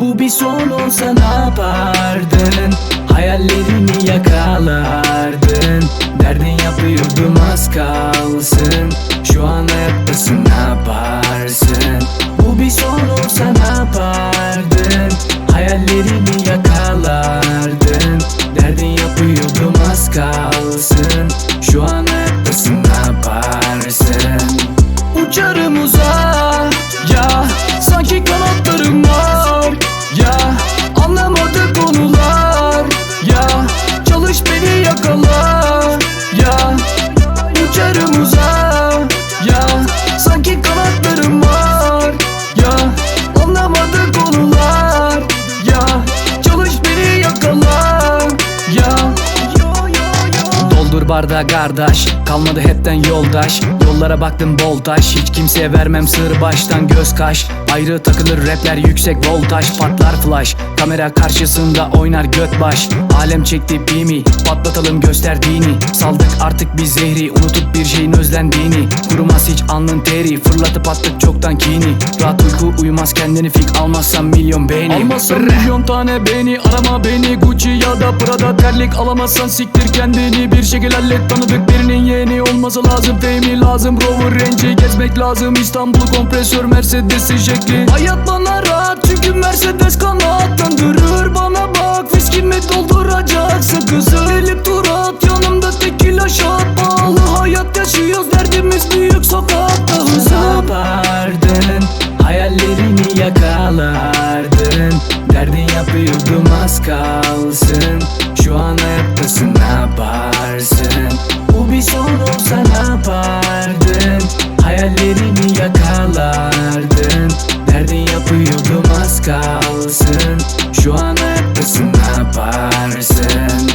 bir son olsa ne yapardın? Hayallerini yakalardın. Derdin yapıyordum az kalsın. Şu an hayattasın ne yaparsın? Bu bir son olsa ne yapardın? Hayallerini yakalardın. Derdin yapıyordum az kalsın. Şu an hayattasın ne yaparsın? Uçarım uzağa Anlamadık Doldur bardağı kardeş Kalmadı hepten yoldaş. Yollara baktım bol taş Hiç kimseye vermem sır baştan göz kaş. Ayrı takılır rapler yüksek voltaj Patlar flash. Kamera karşısında oynar göt baş. Alem çekti bimi Patlatalım gösterdiğini. Saldık artık biz zehri Unutup bir şeyin özlendiğini Kurumaz hiç alnın teri. Fırlatıp attık çoktan kini. Rahat uyku uyumaz kendini fik Almazsan milyon beğeni Almazsan milyon tane beni. Arama beni. Gucci ya da Prada terlik alamazsan siktir kendini. Bir şekil hallet tanıdık birinin yeğeni Olması lazım. Fame lazım Rover Range'i gezmek lazım. İstanbul kompresör Mercedes'i şekli. Hayat bana rahat çünkü Mercedes kanattan kalsın. Şu an hayattasın ne yaparsın? Bu bir son olsa ne yapardın? Hayallerini yakalardın. Derdin yapıyordum az kalsın. Şu an hayattasın ne yaparsın